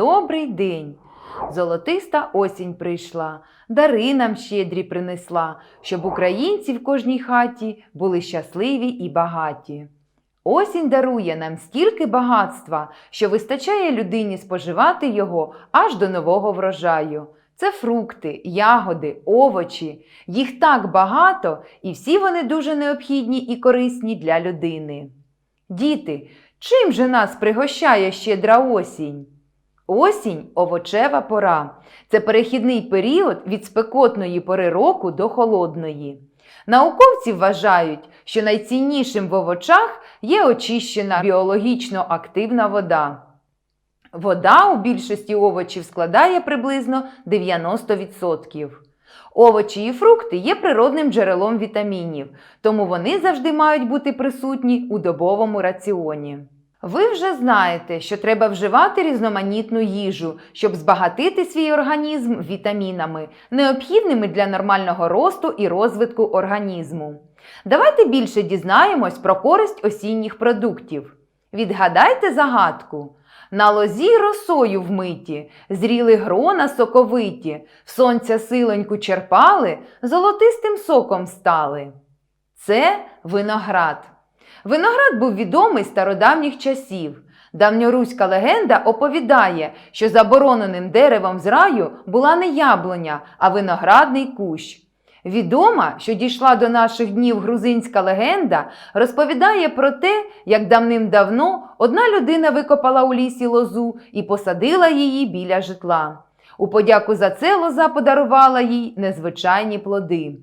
добрий день. Золотиста осінь прийшла, дари нам щедрі принесла, щоб українці в кожній хаті були щасливі і багаті. Осінь дарує нам стільки багатства, що вистачає людині споживати його аж до нового врожаю. Це фрукти, ягоди, овочі. Їх так багато, і всі вони дуже необхідні і корисні для людини. Діти, чим же нас пригощає щедра осінь? Осінь овочева пора. Це перехідний період від спекотної пори року до холодної. Науковці вважають, що найціннішим в овочах є очищена біологічно активна вода. Вода у більшості овочів складає приблизно 90%. Овочі і фрукти є природним джерелом вітамінів, тому вони завжди мають бути присутні у добовому раціоні. Ви вже знаєте, що треба вживати різноманітну їжу, щоб збагатити свій організм вітамінами, необхідними для нормального росту і розвитку організму. Давайте більше дізнаємось про користь осінніх продуктів. Відгадайте загадку. На лозі росою вмиті, зріли грона соковиті, сонця силоньку черпали, золотистим соком стали. Це виноград. Виноград був відомий стародавніх часів. Давньоруська легенда оповідає, що забороненим деревом з раю була не яблуня, а виноградний кущ. Відома, що дійшла до наших днів грузинська легенда, розповідає про те, як давним-давно одна людина викопала у лісі лозу і посадила її біля житла. У подяку за це лоза подарувала їй незвичайні плоди.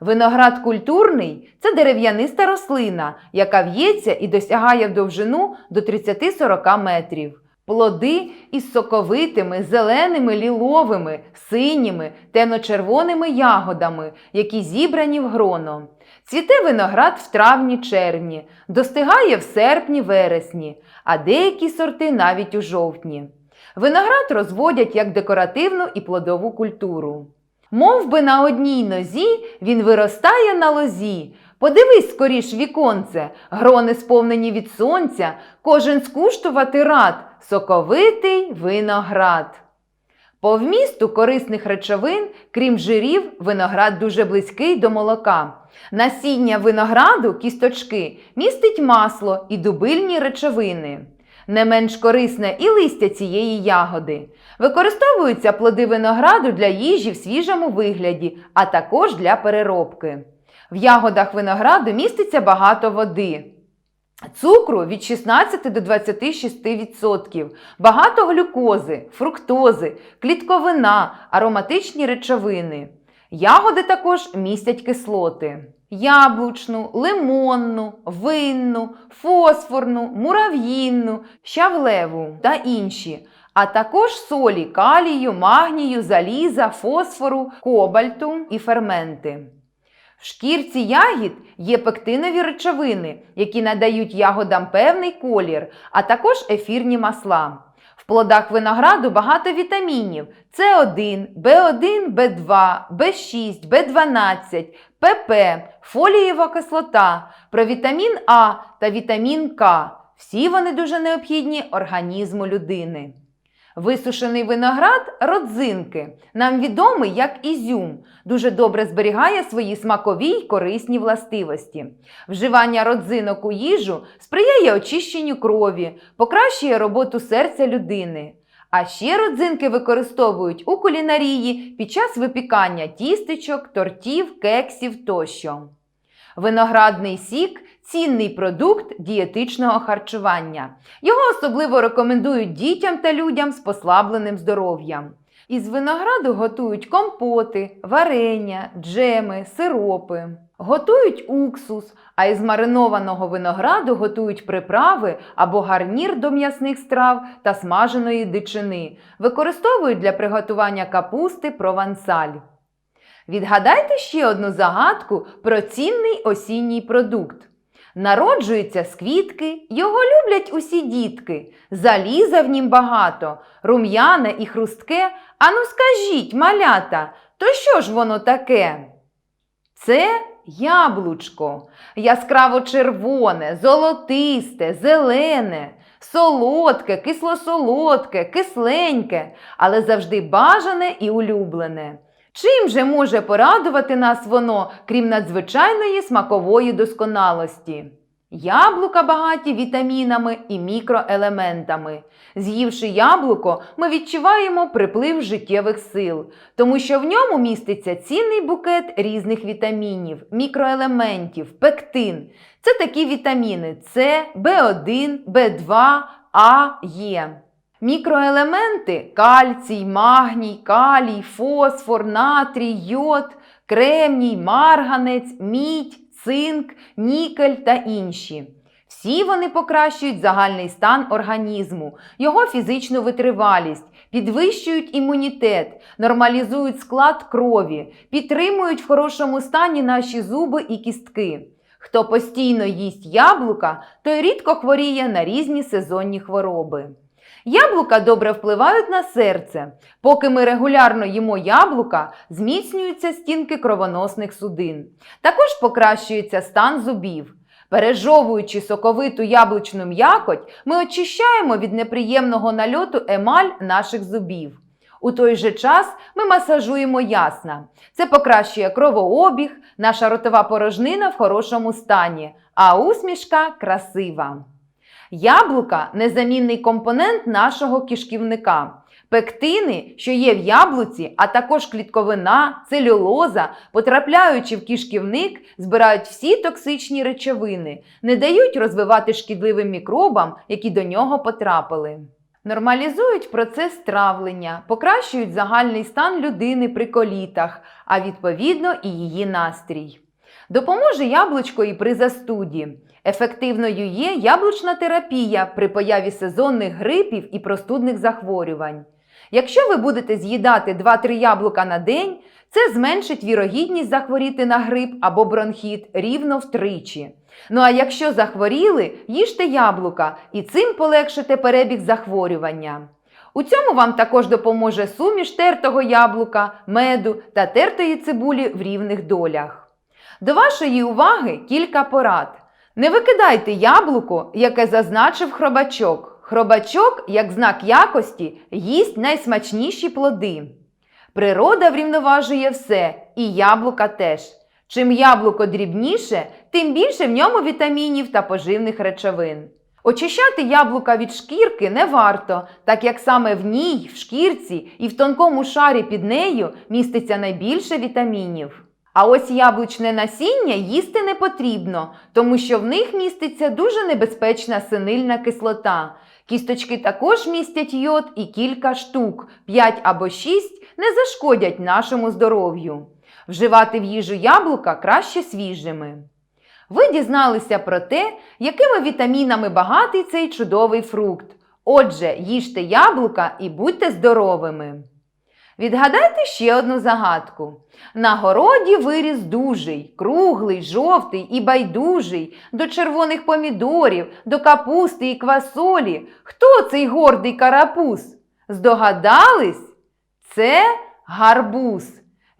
Виноград культурний це дерев'яниста рослина, яка в'ється і досягає в довжину до 30-40 метрів. Плоди із соковитими, зеленими, ліловими, синіми, темно-червоними ягодами, які зібрані в гроно. Цвіте виноград в травні-червні, достигає в серпні-вересні, а деякі сорти навіть у жовтні. Виноград розводять як декоративну і плодову культуру. Мов би на одній нозі він виростає на лозі. Подивись скоріш віконце, грони сповнені від сонця, кожен скуштувати рад, соковитий виноград. По вмісту корисних речовин, крім жирів, виноград дуже близький до молока. Насіння винограду, кісточки, містить масло і дубильні речовини. Не менш корисне і листя цієї ягоди. Використовуються плоди винограду для їжі в свіжому вигляді, а також для переробки. В ягодах винограду міститься багато води. Цукру від 16 до 26%, багато глюкози, фруктози, клітковина, ароматичні речовини. Ягоди також містять кислоти: яблучну, лимонну, винну, фосфорну, мурав'їнну, щавлеву та інші, а також солі калію, магнію, заліза, фосфору, кобальту і ферменти. В шкірці ягід є пектинові речовини, які надають ягодам певний колір, а також ефірні масла. Плодах винограду багато вітамінів С1, В1, В2, В6, В12, ПП, фолієва кислота, провітамін А та вітамін К. Всі вони дуже необхідні організму людини. Висушений виноград родзинки, нам відомий як ізюм, дуже добре зберігає свої смакові й корисні властивості. Вживання родзинок у їжу сприяє очищенню крові, покращує роботу серця людини. А ще родзинки використовують у кулінарії під час випікання тістечок, тортів, кексів тощо. Виноградний сік цінний продукт дієтичного харчування. Його особливо рекомендують дітям та людям з послабленим здоров'ям. Із винограду готують компоти, варення, джеми, сиропи. Готують уксус, а із маринованого винограду готують приправи або гарнір до м'ясних страв та смаженої дичини. Використовують для приготування капусти провансаль. Відгадайте ще одну загадку про цінний осінній продукт. Народжується з квітки, його люблять усі дітки, заліза в нім багато, рум'яне і хрустке. Ану скажіть, малята, то що ж воно таке? Це яблучко, яскраво червоне, золотисте, зелене. Солодке, кисло-солодке, кисленьке, але завжди бажане і улюблене. Чим же може порадувати нас воно, крім надзвичайної смакової досконалості? Яблука багаті вітамінами і мікроелементами. З'ївши яблуко, ми відчуваємо приплив життєвих сил, тому що в ньому міститься цінний букет різних вітамінів, мікроелементів, пектин. Це такі вітаміни С, В1, В2, А, Е. Мікроелементи кальцій, магній, калій, фосфор, натрій, йод, кремній, марганець, мідь, цинк, нікель та інші. Всі вони покращують загальний стан організму, його фізичну витривалість, підвищують імунітет, нормалізують склад крові, підтримують в хорошому стані наші зуби і кістки. Хто постійно їсть яблука, той рідко хворіє на різні сезонні хвороби. Яблука добре впливають на серце. Поки ми регулярно їмо яблука, зміцнюються стінки кровоносних судин. Також покращується стан зубів. Пережовуючи соковиту яблучну м'якоть, ми очищаємо від неприємного нальоту емаль наших зубів. У той же час ми масажуємо ясна. Це покращує кровообіг, наша ротова порожнина в хорошому стані, а усмішка красива. Яблука незамінний компонент нашого кишківника. Пектини, що є в яблуці, а також клітковина, целюлоза, потрапляючи в кишківник, збирають всі токсичні речовини, не дають розвивати шкідливим мікробам, які до нього потрапили. Нормалізують процес травлення, покращують загальний стан людини при колітах, а відповідно і її настрій. Допоможе яблучко і при застуді. Ефективною є яблучна терапія при появі сезонних грипів і простудних захворювань. Якщо ви будете з'їдати 2-3 яблука на день, це зменшить вірогідність захворіти на грип або бронхіт рівно втричі. Ну а якщо захворіли, їжте яблука і цим полегшите перебіг захворювання. У цьому вам також допоможе суміш тертого яблука, меду та тертої цибулі в рівних долях. До вашої уваги кілька порад. Не викидайте яблуко, яке зазначив хробачок. Хробачок, як знак якості, їсть найсмачніші плоди. Природа врівноважує все, і яблука теж. Чим яблуко дрібніше, тим більше в ньому вітамінів та поживних речовин. Очищати яблука від шкірки не варто, так як саме в ній, в шкірці і в тонкому шарі під нею міститься найбільше вітамінів. А ось яблучне насіння їсти не потрібно, тому що в них міститься дуже небезпечна синильна кислота. Кісточки також містять йод і кілька штук, 5 або 6 не зашкодять нашому здоров'ю. Вживати в їжу яблука краще свіжими. Ви дізналися про те, якими вітамінами багатий цей чудовий фрукт. Отже, їжте яблука і будьте здоровими. Відгадайте ще одну загадку. На городі виріс дужий, круглий, жовтий і байдужий, до червоних помідорів, до капусти і квасолі. Хто цей гордий карапуз? Здогадались? Це гарбуз.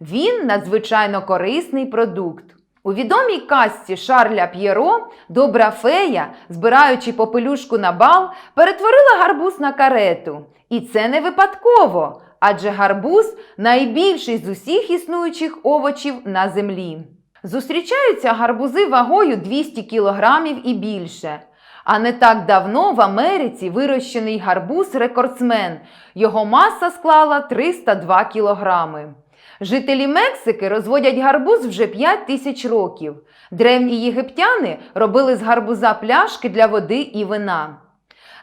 Він надзвичайно корисний продукт. У відомій казці Шарля П'єро добра фея, збираючи попелюшку на бал, перетворила гарбуз на карету. І це не випадково, адже гарбуз найбільший з усіх існуючих овочів на землі. Зустрічаються гарбузи вагою 200 кг і більше. А не так давно в Америці вирощений гарбуз рекордсмен. Його маса склала 302 кілограми. Жителі Мексики розводять гарбуз вже 5 тисяч років. Древні єгиптяни робили з гарбуза пляшки для води і вина.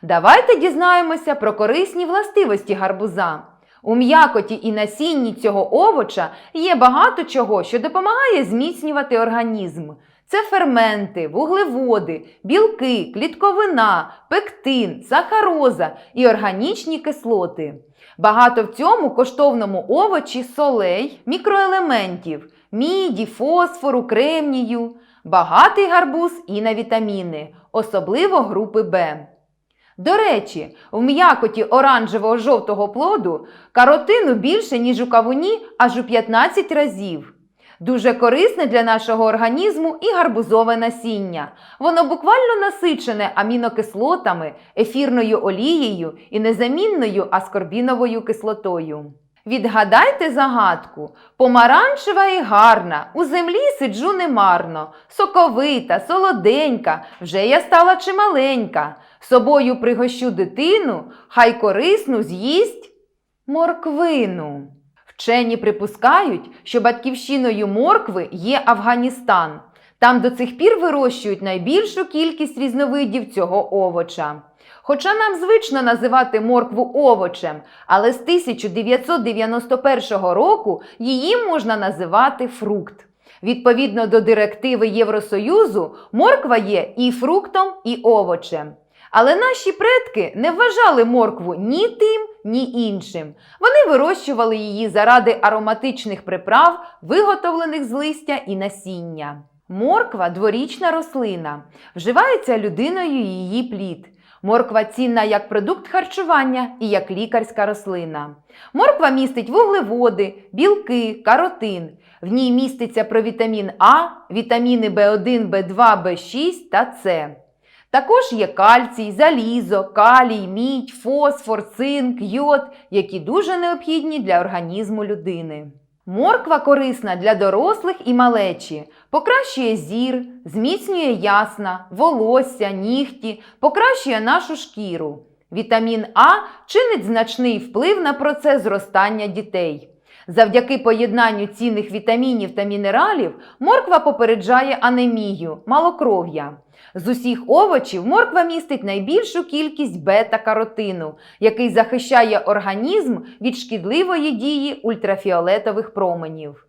Давайте дізнаємося про корисні властивості гарбуза. У м'якоті і насінні цього овоча є багато чого, що допомагає зміцнювати організм. Це ферменти, вуглеводи, білки, клітковина, пектин, сахароза і органічні кислоти. Багато в цьому коштовному овочі солей, мікроелементів, міді, фосфору, кремнію, багатий гарбуз і на вітаміни, особливо групи Б. До речі, в м'якоті оранжевого жовтого плоду каротину більше, ніж у кавуні аж у 15 разів. Дуже корисне для нашого організму і гарбузове насіння. Воно буквально насичене амінокислотами, ефірною олією і незамінною аскорбіновою кислотою. Відгадайте загадку. Помаранчева і гарна, у землі сиджу немарно, соковита, солоденька, вже я стала чималенька. Собою пригощу дитину, хай корисну з'їсть морквину. Вчені припускають, що батьківщиною моркви є Афганістан. Там до цих пір вирощують найбільшу кількість різновидів цього овоча. Хоча нам звично називати моркву овочем, але з 1991 року її можна називати фрукт. Відповідно до директиви Євросоюзу, морква є і фруктом, і овочем. Але наші предки не вважали моркву ні тим, ні іншим. Вони вирощували її заради ароматичних приправ, виготовлених з листя і насіння. Морква дворічна рослина, вживається людиною її плід. Морква цінна як продукт харчування і як лікарська рослина. Морква містить вуглеводи, білки, каротин. В ній міститься провітамін А, вітаміни В1, В2, В6 та С. Також є кальцій, залізо, калій, мідь, фосфор, цинк, йод, які дуже необхідні для організму людини. Морква корисна для дорослих і малечі, покращує зір, зміцнює ясна, волосся, нігті, покращує нашу шкіру. Вітамін А чинить значний вплив на процес зростання дітей. Завдяки поєднанню цінних вітамінів та мінералів морква попереджає анемію, малокров'я. З усіх овочів морква містить найбільшу кількість бета-каротину, який захищає організм від шкідливої дії ультрафіолетових променів.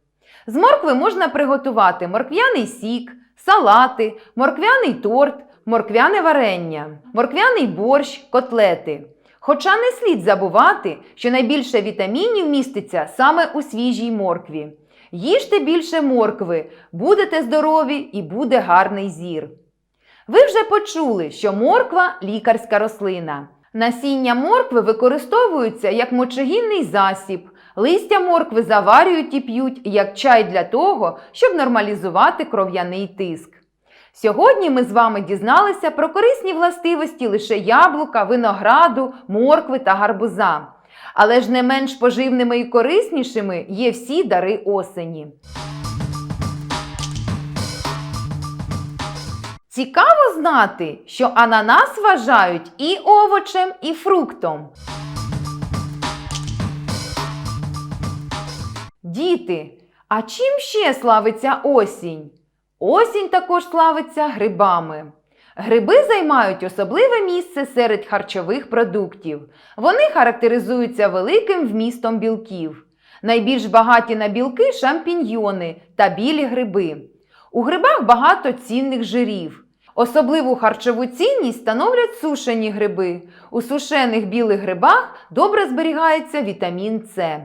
З моркви можна приготувати морквяний сік, салати, морквяний торт, морквяне варення, морквяний борщ, котлети. Хоча не слід забувати, що найбільше вітамінів міститься саме у свіжій моркві. Їжте більше моркви, будете здорові і буде гарний зір. Ви вже почули, що морква лікарська рослина. Насіння моркви використовуються як мочегінний засіб. Листя моркви заварюють і п'ють як чай для того, щоб нормалізувати кров'яний тиск. Сьогодні ми з вами дізналися про корисні властивості лише яблука, винограду, моркви та гарбуза. Але ж не менш поживними і кориснішими є всі дари осені. Цікаво знати, що ананас вважають і овочем, і фруктом. Діти, а чим ще славиться осінь? Осінь також славиться грибами. Гриби займають особливе місце серед харчових продуктів. Вони характеризуються великим вмістом білків. Найбільш багаті на білки шампіньйони та білі гриби. У грибах багато цінних жирів. Особливу харчову цінність становлять сушені гриби. У сушених білих грибах добре зберігається вітамін С.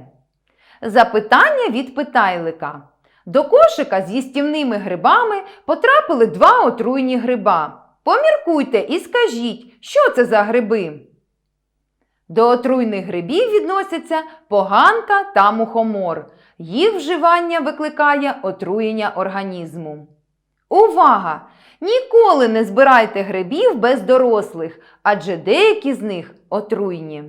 Запитання від питайлика. До кошика з їстівними грибами потрапили два отруйні гриба. Поміркуйте і скажіть, що це за гриби? До отруйних грибів відносяться поганка та мухомор. Їх вживання викликає отруєння організму. Увага! Ніколи не збирайте грибів без дорослих, адже деякі з них отруйні.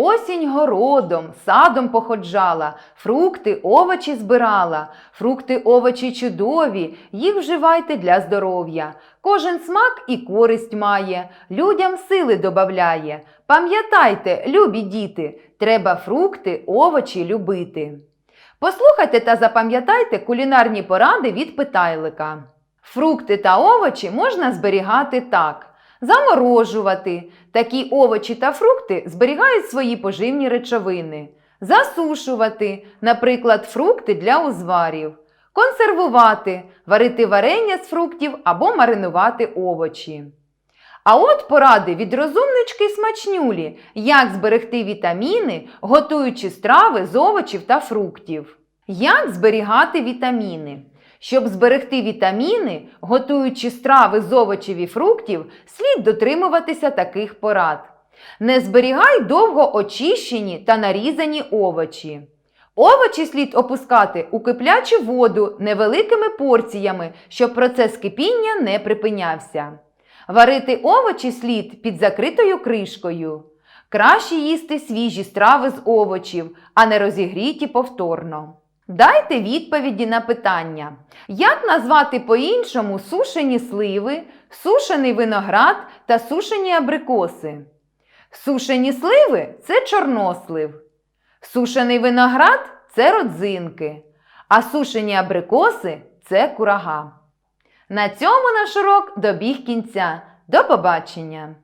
Осінь городом, садом походжала, фрукти, овочі збирала. Фрукти, овочі чудові, їх вживайте для здоров'я. Кожен смак і користь має, людям сили добавляє. Пам'ятайте, любі діти, треба фрукти, овочі любити. Послухайте та запам'ятайте кулінарні поради від питайлика. Фрукти та овочі можна зберігати так. Заморожувати. Такі овочі та фрукти зберігають свої поживні речовини. Засушувати, наприклад, фрукти для узварів. Консервувати, варити варення з фруктів або маринувати овочі. А от поради від розумнички смачнюлі, як зберегти вітаміни, готуючи страви з овочів та фруктів. Як зберігати вітаміни? Щоб зберегти вітаміни, готуючи страви з овочів і фруктів, слід дотримуватися таких порад. Не зберігай довго очищені та нарізані овочі. Овочі слід опускати у киплячу воду невеликими порціями, щоб процес кипіння не припинявся. Варити овочі слід під закритою кришкою. Краще їсти свіжі страви з овочів, а не розігріті повторно. Дайте відповіді на питання: як назвати по-іншому сушені сливи, сушений виноград та сушені абрикоси? Сушені сливи це чорнослив. Сушений виноград це родзинки, а сушені абрикоси це курага. На цьому наш урок добіг кінця. До побачення!